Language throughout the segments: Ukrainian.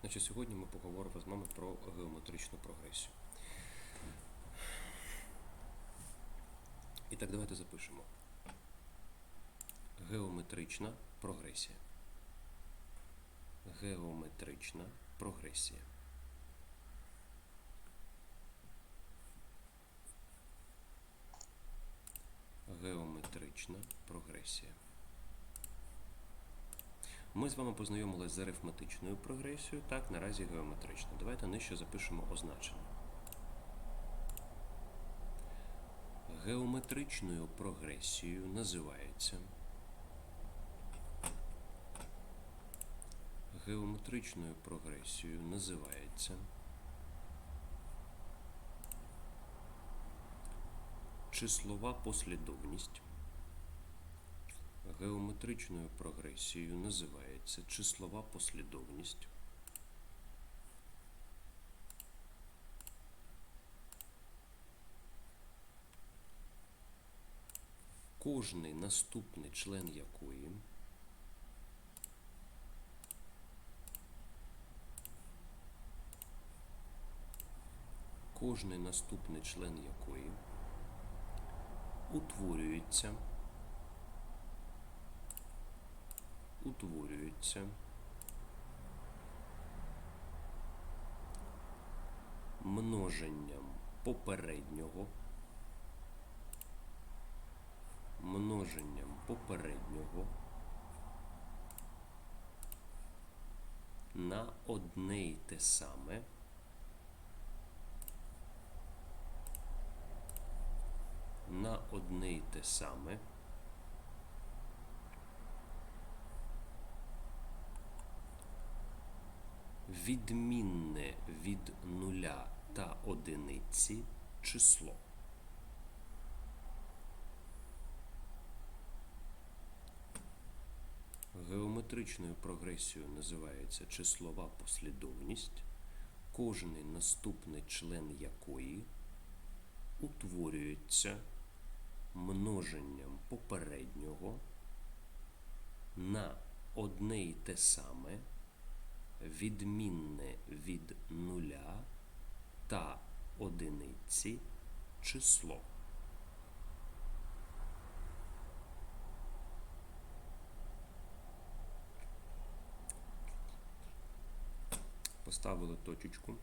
Значить, сьогодні ми поговоримо з вами про геометричну прогресію. І так, давайте запишемо. Геометрична прогресія. Геометрична прогресія. Геометрична прогресія. Ми з вами познайомилися з арифметичною прогресією, так, наразі геометрична. Давайте нижче запишемо означення. Геометричною прогресією називається Геометричною прогресією називається числова послідовність. Геометричною прогресією називається числова послідовність. Кожний наступний член якої кожний наступний член якої утворюється утворюється. Множенням попереднього. Множенням попереднього. На одне й те саме. На одне й те саме відмінне від нуля та одиниці число. Геометричною прогресією називається числова послідовність, кожний наступний член якої утворюється множенням попереднього на одне й те саме відмінне від нуля та одиниці число. Поставили точечку.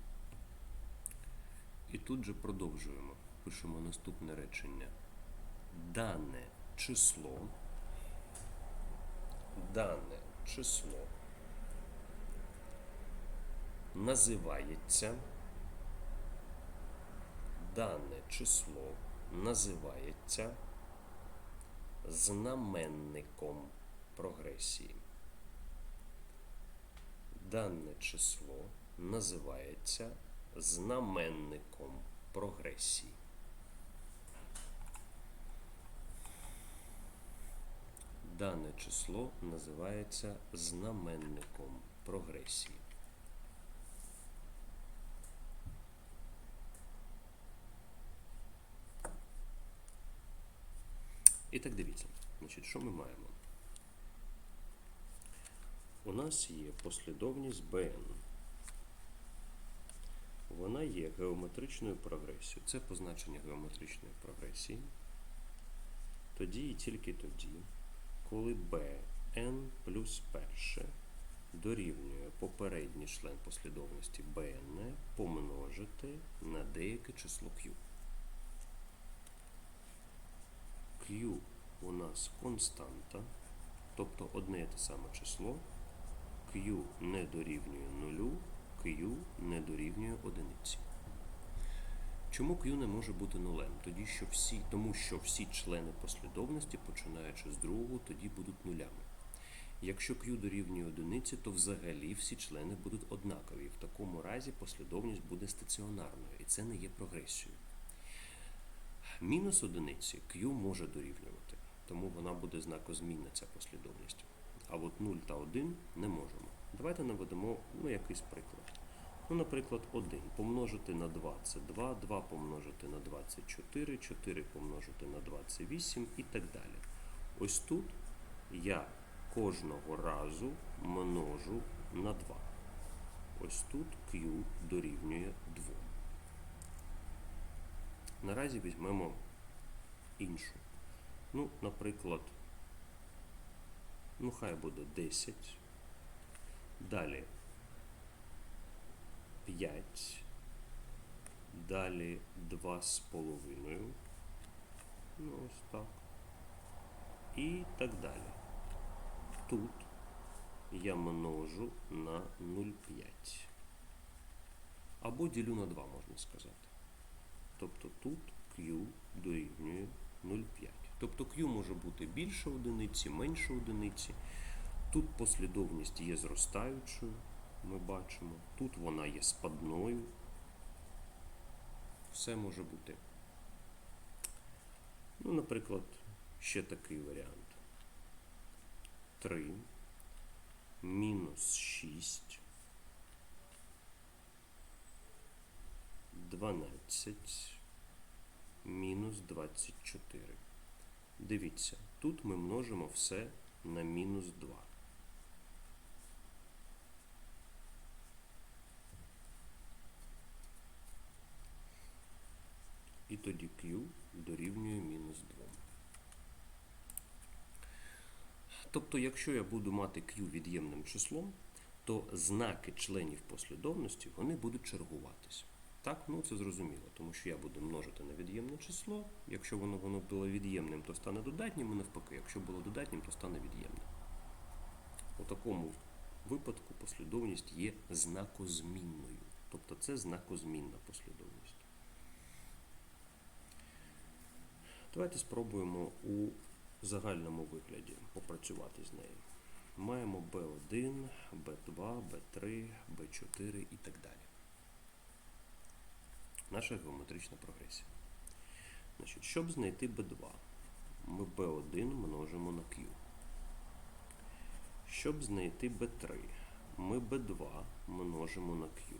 І тут же продовжуємо. Пишемо наступне речення. Дане число. Дане число називається дане число називається знаменником прогресії. Дане число називається знаменником прогресії. Дане число називається знаменником прогресії. І так дивіться, значить, що ми маємо? У нас є послідовність BN. Вона є геометричною прогресією. Це позначення геометричної прогресії. Тоді і тільки тоді, коли BN плюс перше дорівнює попередній член послідовності BN помножити на деяке число Q. Q у нас константа, тобто одне і те саме число. Q не дорівнює нулю, Q не дорівнює одиниці. Чому Q не може бути нулем? Тоді, що всі, тому що всі члени послідовності, починаючи з другого, тоді будуть нулями. Якщо Q дорівнює одиниці, то взагалі всі члени будуть однакові. В такому разі послідовність буде стаціонарною, і це не є прогресією. Мінус одиниці Q може дорівнювати, тому вона буде знакозмінна ця послідовність. А от 0 та 1 не можемо. Давайте наведемо ну, якийсь приклад. Ну, наприклад, 1 помножити на 2 це 2, 2 помножити на 24, 4 помножити на 28 і так далі. Ось тут я кожного разу множу на 2. ось тут Q дорівнює 2. Наразі візьмемо іншу. Ну, наприклад, ну хай буде 10. Далі 5. Далі 2,5. Ну, ось так. І так далі. Тут я множу на 0,5. Або ділю на 2, можна сказати. Тобто тут Q дорівнює 0,5. Тобто Q може бути більше одиниці, менше одиниці. Тут послідовність є зростаючою, ми бачимо. Тут вона є спадною. Все може бути. Ну, наприклад, ще такий варіант. 3 мінус 6 12 мінус 24. Дивіться, тут ми множимо все на мінус 2. І тоді Q дорівнює мінус 2. Тобто, якщо я буду мати Q від'ємним числом, то знаки членів послідовності вони будуть чергуватися. Так, ну це зрозуміло, тому що я буду множити на від'ємне число. Якщо воно воно було від'ємним, то стане додатнім, і навпаки, якщо було додатнім, то стане від'ємним. У такому випадку послідовність є знакозмінною. Тобто це знакозмінна послідовність. Давайте спробуємо у загальному вигляді попрацювати з нею. Маємо B1, B2, B3, B4 і так далі. Наша геометрична прогресія. Значить, щоб знайти B2, ми B1 множимо на Q. Щоб знайти B3, ми B2 множимо на Q.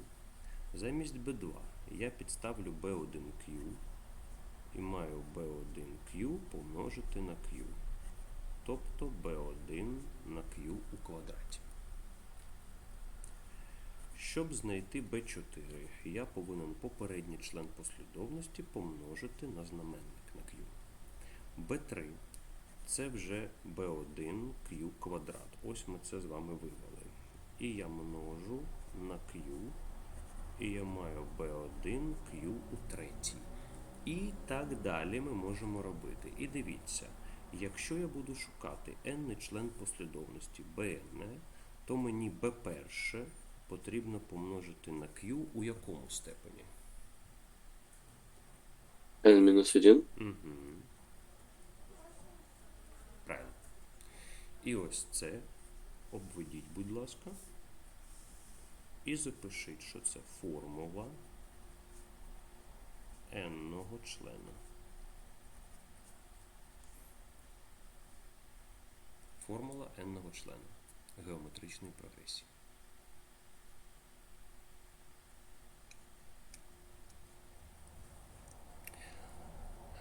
Замість B2 я підставлю B1Q і маю B1Q помножити на Q. Тобто B1 на Q у квадраті. Щоб знайти B4, я повинен попередній член послідовності помножити на знаменник на Q. B3 це вже B1 Q квадрат. Ось ми це з вами вивели. І я множу на Q, і я маю B1 Q у третій. І так далі ми можемо робити. І дивіться, якщо я буду шукати n член послідовності bn, то мені b перше потрібно помножити на q у якому степені? n-1. Угу. Правильно. І ось це обведіть, будь ласка. І запишіть, що це формула n-ного члена. Формула n-ного члена геометричної прогресії.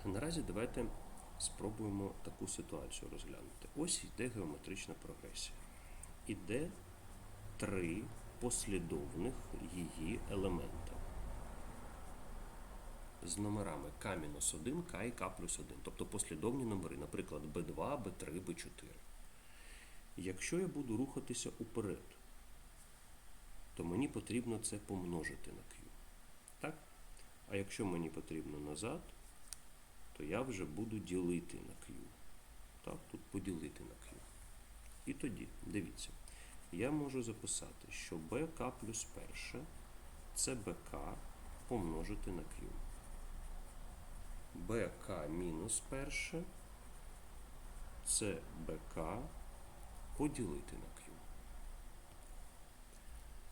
Наразі давайте спробуємо таку ситуацію розглянути. Ось йде геометрична прогресія. Іде три послідовних її елемента з номерами К-1, К і К плюс 1, тобто послідовні номери, наприклад, B2, B3, B4. Якщо я буду рухатися уперед, то мені потрібно це помножити на Q. Так? А якщо мені потрібно назад, то я вже буду ділити на Q. Так, тут поділити на Q. І тоді, дивіться, я можу записати, що BK плюс перше це BK помножити на Q. BK мінус перше це BK поділити на Q.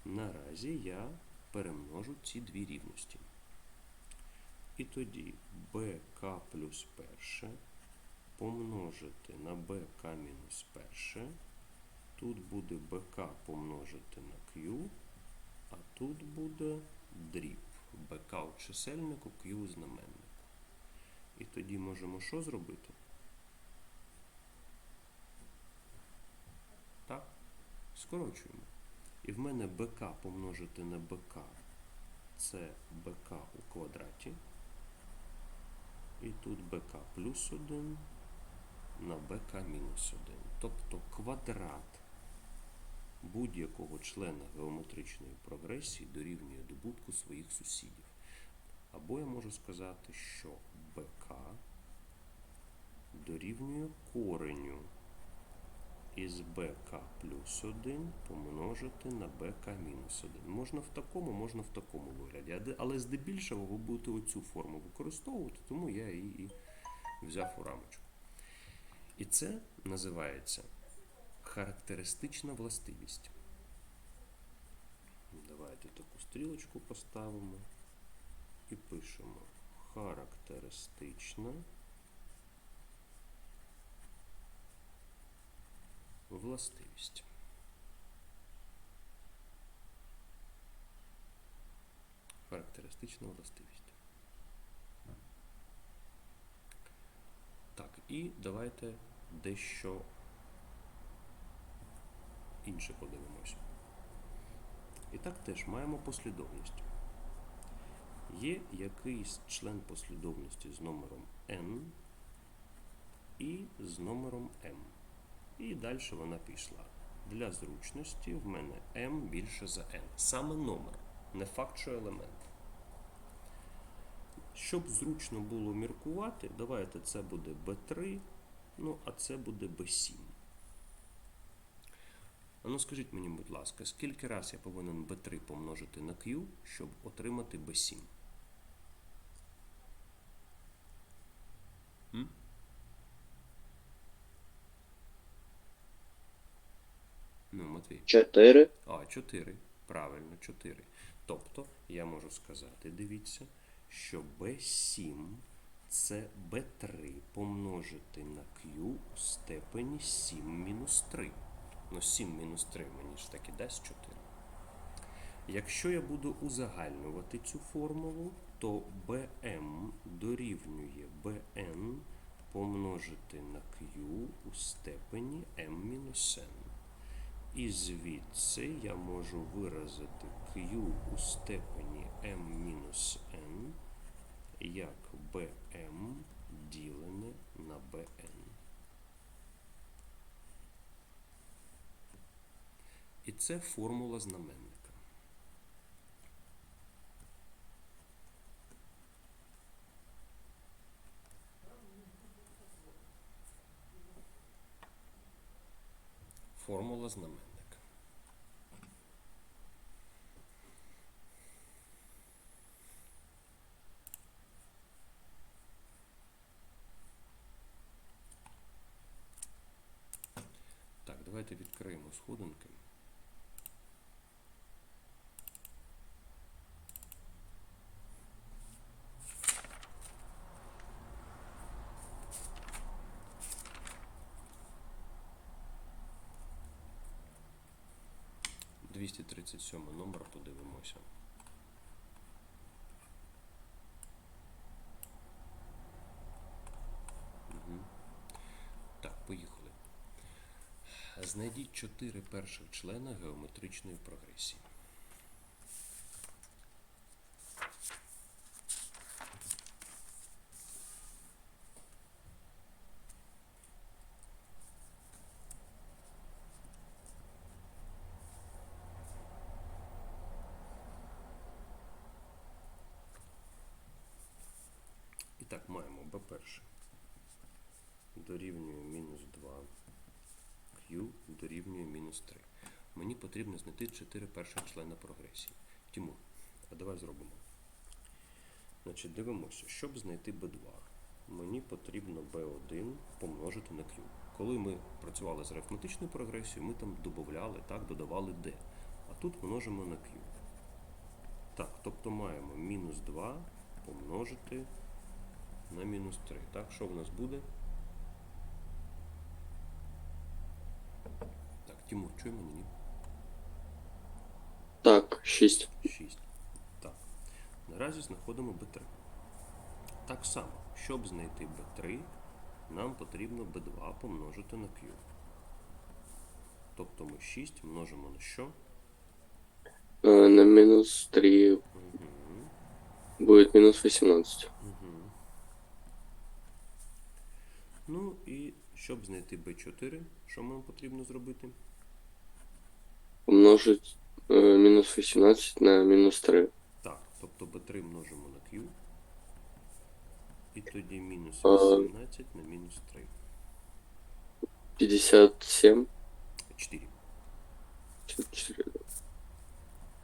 Наразі я перемножу ці дві рівності. І тоді bk плюс перше помножити на bk мінус перше. Тут буде bk помножити на q, а тут буде дріб bk у чисельнику, q у знаменнику. І тоді можемо що зробити? Так, скорочуємо. І в мене БК помножити на БК це БК у квадраті. І тут БК плюс 1 на БК мінус 1. Тобто квадрат будь-якого члена геометричної прогресії дорівнює добутку своїх сусідів. Або я можу сказати, що БК дорівнює кореню із БК плюс 1 помножити на БК мінус 1. Можна в такому, можна в такому вигляді. Але здебільшого ви будете оцю форму використовувати, тому я її взяв у рамочку. І це називається характеристична властивість. Давайте таку стрілочку поставимо і пишемо характеристична властивість. Характеристична властивість. Так, і давайте дещо інше подивимося. І так теж маємо послідовність. Є якийсь член послідовності з номером n і з номером m. І далі вона пішла. Для зручності в мене m більше за n. Саме номер, не факт, що елемент. Щоб зручно було міркувати, давайте це буде b3, ну а це буде b7. А ну скажіть мені, будь ласка, скільки раз я повинен b3 помножити на q, щоб отримати b7? Матвій. 4. А, 4. Правильно, 4. Тобто я можу сказати, дивіться, що B7 це B3 помножити на Q у степені 7 мінус 3. Ну, 7 мінус 3 мені ж таки дасть 4. Якщо я буду узагальнювати цю формулу, то BM дорівнює BN помножити на Q у степені m мінус n. І звідси я можу виразити Q у степені m-n як bm ділене на bn. І це формула знаменника. Формула знаменника. Так, давайте відкриємо сходинки. Двісті тридцять сьомий номер подивимося. Угу. Так, поїхали. Знайдіть чотири перших члена геометричної прогресії. І так, маємо b перше дорівнює мінус 2, Q дорівнює мінус 3. Мені потрібно знайти 4 перших члена прогресії. Тимур, а давай зробимо. Значить, дивимося, щоб знайти b2, мені потрібно b1 помножити на Q. Коли ми працювали з арифметичною прогресією, ми там додавали, так, додавали d. А тут множимо на Q. Так, тобто маємо мінус 2 помножити на мінус 3. Так, що в нас буде? Так, Тимур, чує мене, ні? Так, 6. 6. Так. Наразі знаходимо B3. Так само, щоб знайти B3, нам потрібно B2 помножити на Q. Тобто ми 6 множимо на що? Э, на минус 3 Угу. будет минус 18. Угу. Ну і щоб знайти b4, що нам потрібно зробити? Умножить э, минус 18 на минус 3. Так, тобто b3 множимо на q. І тоді мінус А. 18 на мінус 3. 57. 4. 4.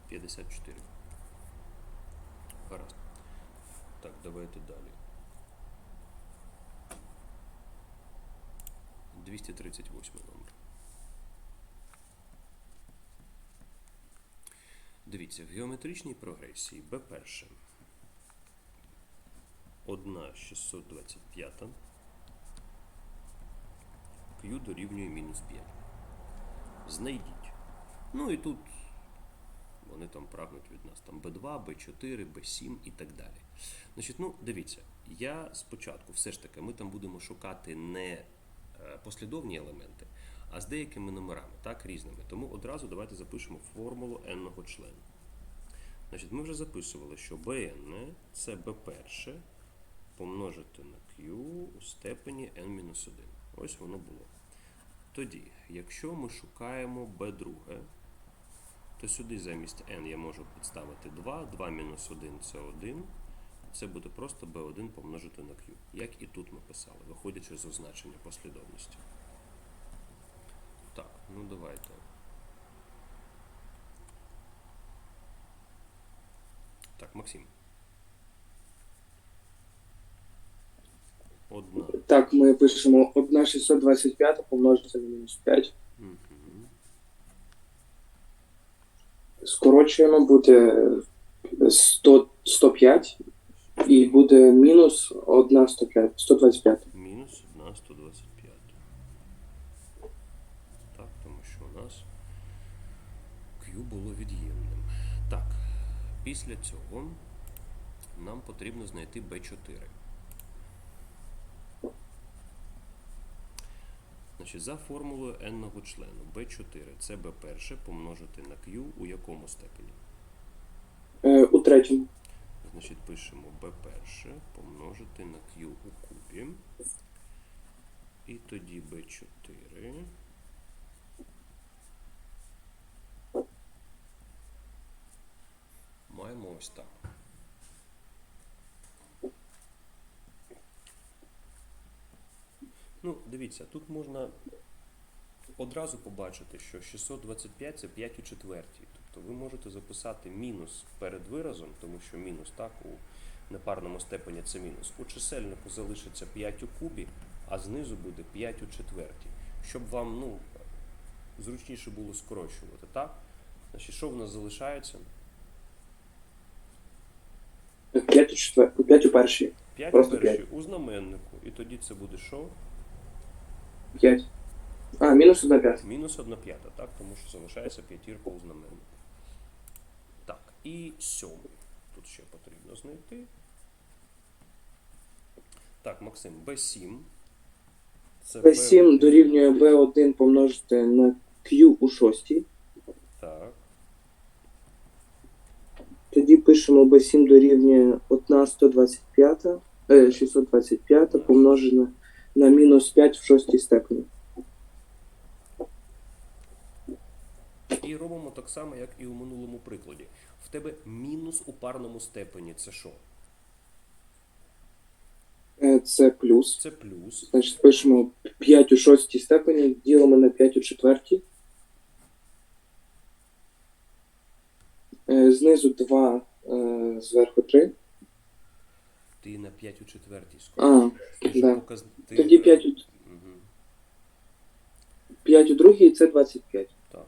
54. Гаразд. Так, давайте далі. 238 номер. Дивіться, в геометричній прогресії b перше. 1 625. Q дорівнює мінус 5. Знайдіть. Ну і тут вони там прагнуть від нас там B2, B4, B7 і так далі. Значить, ну дивіться, я спочатку все ж таки ми там будемо шукати не е, послідовні елементи, а з деякими номерами, так, різними. Тому одразу давайте запишемо формулу n-го члена. Значить, ми вже записували, що bn це b перше помножити на q у степені n-1. Ось воно було. Тоді, якщо ми шукаємо b друге, то сюди замість n я можу підставити 2, 2 мінус 1 це 1. Це буде просто b1 помножити на q, як і тут ми писали, виходячи з означення послідовності. Ну давайте. Так, Максим. Одна. Так, ми пишемо 1 625 помножити на мінус 5. Угу. Скорочуємо, буде 100, 105 і буде мінус 1 105, 125. Мінус 1 125. Так, тому що у нас Q було від'ємним. Так, після цього нам потрібно знайти B4. Значить, за формулою n-го члену B4 це B перше помножити на Q у якому степені? Е, у третьому. Значить, пишемо b перше помножити на q у кубі. І тоді b4. Маємо ось так. Ну, дивіться, тут можна одразу побачити, що 625 це 5 у четвертій. Тобто ви можете записати мінус перед виразом, тому що мінус так у непарному степені це мінус. У чисельнику залишиться 5 у кубі, а знизу буде 5 у четвертій. Щоб вам ну, зручніше було скорочувати, так? Значить, що в нас залишається? 5 у, четвер... 5 у першій. 5 Просто у першій у знаменнику. І тоді це буде що? 5. А, мінус 1 5. Мінус 1 п'ята, так? Тому що залишається п'ятірка у знаменнику. Так, і сьомий. Тут ще потрібно знайти. Так, Максим, B7. Це B7 дорівнює B1 помножити на Q у шостій. Так. Пишемо B7 дорівнює 1 125, е, 625 помножено на мінус 5 в шостій степені. І робимо так само, як і у минулому прикладі. В тебе мінус у парному степені це що? Е, Це плюс. Це плюс. Значить, пишемо 5 у шостій степені, ділимо на 5 у четвертій. Е, Знизу 2, е, зверху 3. Ти на 5 у четвертій А. Ти да. показ... ти- Тоді 5 у, Мгм. 5 у другій це 25. Так.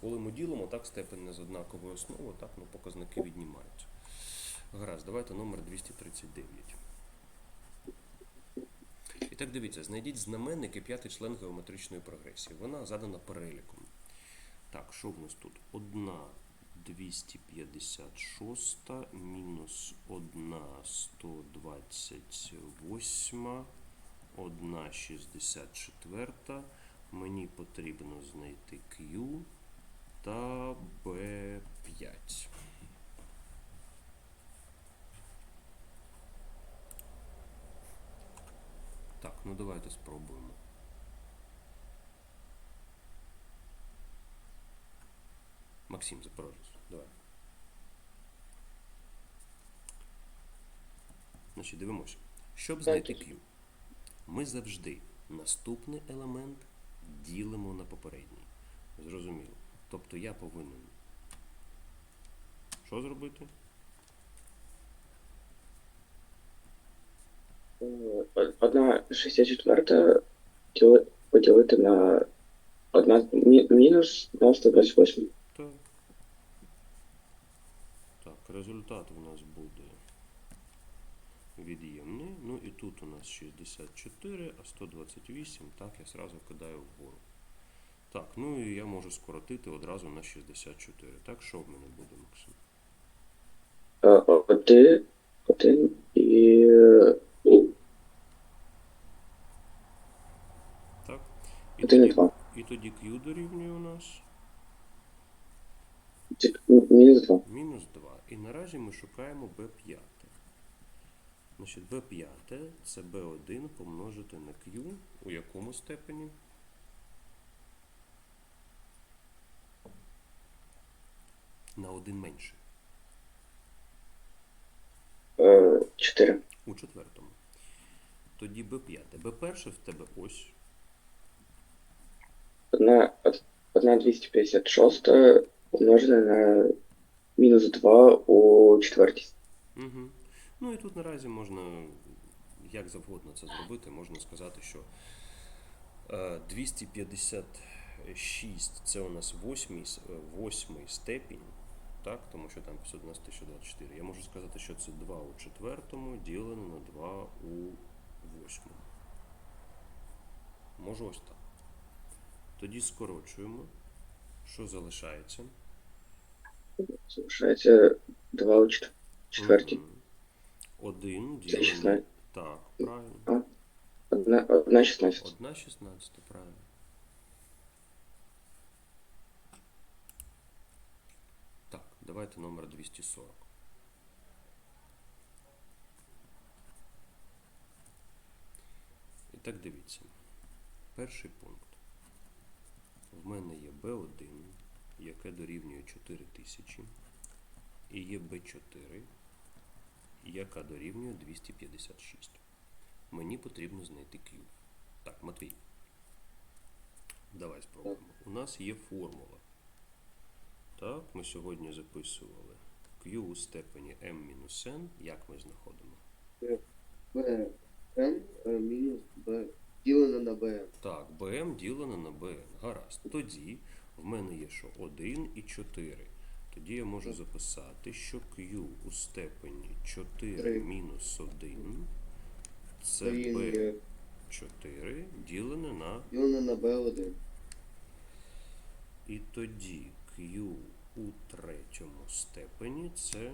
Коли ми ділимо, так степень не з однаковою основою, так ну, показники віднімаються. Гаразд, давайте номер 239. І так дивіться, знайдіть знаменник і п'ятий член геометричної прогресії. Вона задана переліком. Так, що в нас тут? Одна 256, мінус 1, 128, 1, 64. Мені потрібно знайти Q та B5. Так, ну давайте спробуємо. Максим Запорожець, давай. Значить, дивимося. Щоб знайти Q, ми завжди наступний елемент ділимо на попередній. Зрозуміло. Тобто я повинен що зробити? Е, Одна 64 діли- поділити на одна мінус на 128. Так. Так, результат у нас буде від'ємний. Ну і тут у нас 64, а 128, так, я зразу кидаю вгору. Так, ну і я можу скоротити одразу на 64. Так, що в мене буде, Максим? Е, Один, один і Так? І один і тоді, два. і тоді Q дорівнює у нас Мінус два. мінус 2. І наразі ми шукаємо B5. Значить, B5 це B1 помножити на Q у якому степені? На один менше. Е, Чотири. У четвертому. Тоді B5. B1 в тебе ось. Одна, од- 256 умножена на мінус 2 у четвертій. Угу. Ну і тут наразі можна як завгодно це зробити. Можна сказати, що е, 256 це у нас восьмий, е, восьмий степінь, так? тому що там 511 1024. Я можу сказати, що це 2 у четвертому ділено на 2 у восьмому. Можу ось так. Тоді скорочуємо. Що залишається? Залишається 2 у чет- четвертій. Один Це ділено. 16. Так, правильно. Одна, одна 16. Одна шістнадцята, правильно. Так, давайте номер 240. І так дивіться. Перший пункт. В мене є B1, яке дорівнює 4000, і є B4, яка дорівнює 256. Мені потрібно знайти Q. Так, Матвій. Давай спробуємо. У нас є формула. Так, ми сьогодні записували Q у степені m-n. Як ми знаходимо? Е, мінус Б ділено на БМ. Так, BM ділено на BN. Гаразд. Тоді в мене є що 1 і 4. Тоді я можу записати, що Q у степені 4 мінус 1 це Дорівнює B4 ділене на ділено на Б1. І тоді Q у третьому степені це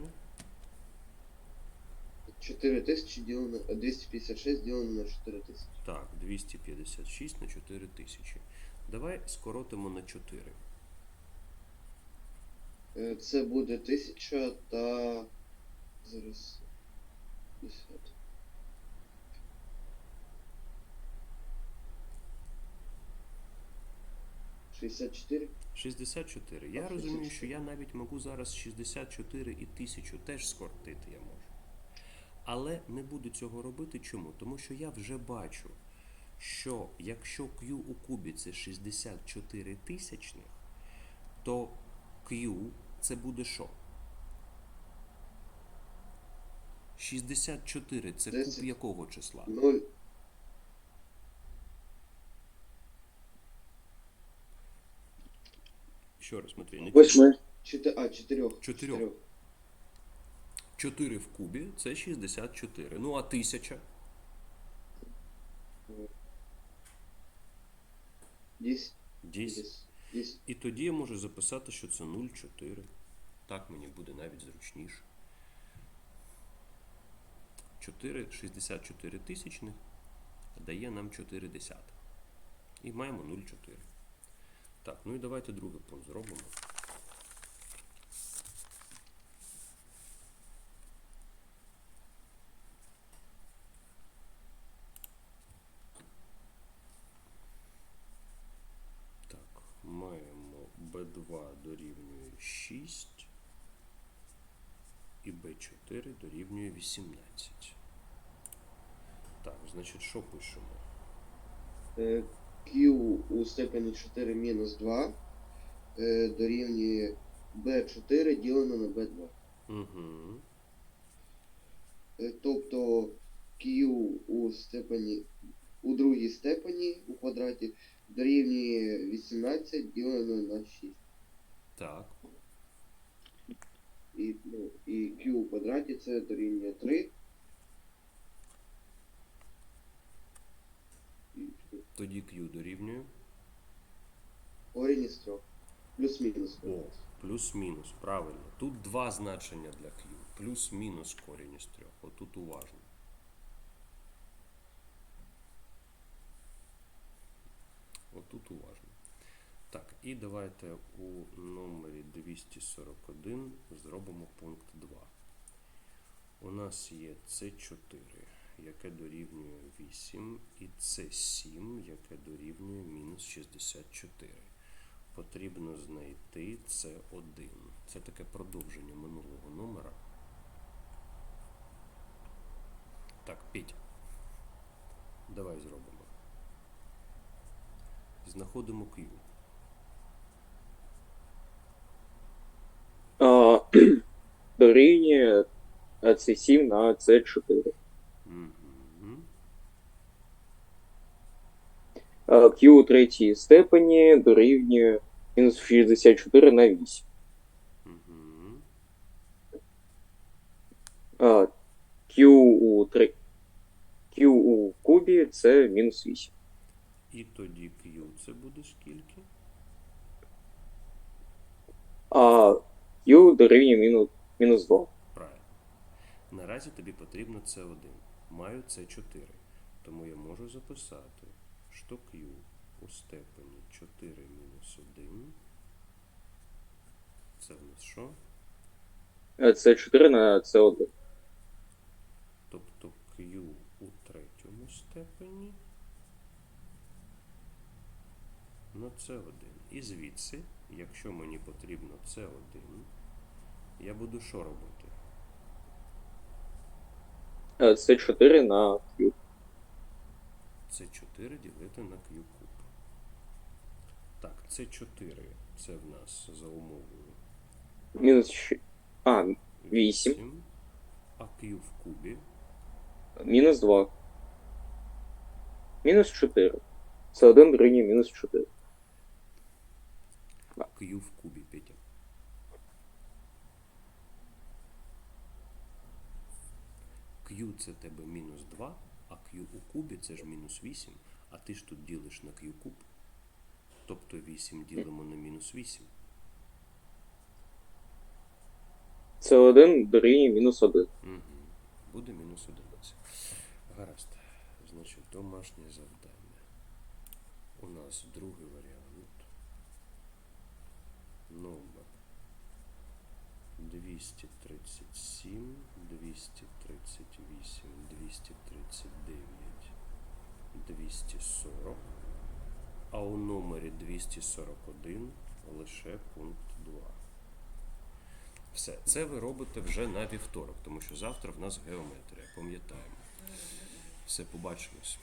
4000 ділено, е, 256 ділено на 4000. так, 256 на 4000. Давай скоротимо на 4. Е, Це буде 1000 та... Зараз... 50. Шістдесят чотири? 64. Я А, розумію, 64. що я навіть можу зараз 64 і 1000 теж скоротити я можу. Але не буду цього робити. Чому? Тому що я вже бачу, що якщо Q у кубі це 64 тисячних, то Q це буде що? 64 це куб якого числа? 0. Ще раз, Матвій. Чотир... А, чотирьох. Чотирьох. 4 в кубі це 64. Ну а 1000? Десять. 10. Десять. І тоді я можу записати, що це 0,4. Так мені буде навіть зручніше. 4, 64 тисячних дає нам 4 десятих. І маємо 0,4. Так, ну і давайте другий пункт зробимо. 4 дорівнює 18. Так, значить, що пишемо? Е, Q у степені 4 мінус 2 е, дорівнює B4 ділено на B2. Угу. Е, тобто Q у степені у другій степені у квадраті дорівнює 18 ділено на 6. Так. І, ну, і Q у квадраті це дорівнює 3. Тоді Q дорівнює. корінь із 3. Плюс-мінус. О, плюс-мінус, правильно. Тут два значення для Q. Плюс-мінус корінь із трьох. Отут уважно. Отут уважно. І давайте у номері 241 зробимо пункт 2. У нас є С4, яке дорівнює 8, і С7, яке дорівнює мінус 64 потрібно знайти С1. Це таке продовження минулого номера. Так, Петь. Давай зробимо. Знаходимо Q. Дорівнює С7 на С4. Угу. Q у третій степені дорівнює мінус 64 на 8. Угу. А, Q у, три... Q у кубі це мінус 8. І тоді Q це буде скільки? А Q дорівнює мінус, мінус 2. Правильно. Наразі тобі потрібно С1. Маю С4. Тому я можу записати, що Q у степені 4 мінус 1. Це в нас що? С4 на С1. Тобто Q у третьому степені на С1. І звідси, якщо мені потрібно С1, я буду що робити? С4 на Q. С4 ділити на Q куб. Так, С4 це в нас за умовою Мінус 6. А, 8. А Q в кубі мінус 2. Мінус 4. С1 дорівнює мінус 4. Q в кубі, Петя. Q це тебе мінус 2, а Q у кубі це ж мінус 8, а ти ж тут ділиш на Q куб. Тобто 8 ділимо на мінус 8. С1 дорівнює мінус 1. Угу. Буде мінус 11. Гаразд. Значить, домашнє завдання. У нас другий варіант. Номер 237, 238, 239, 240. А у номері 241 лише пункт 2. Все, це ви робите вже на вівторок, тому що завтра в нас геометрія, пам'ятаємо. Все, побачимось.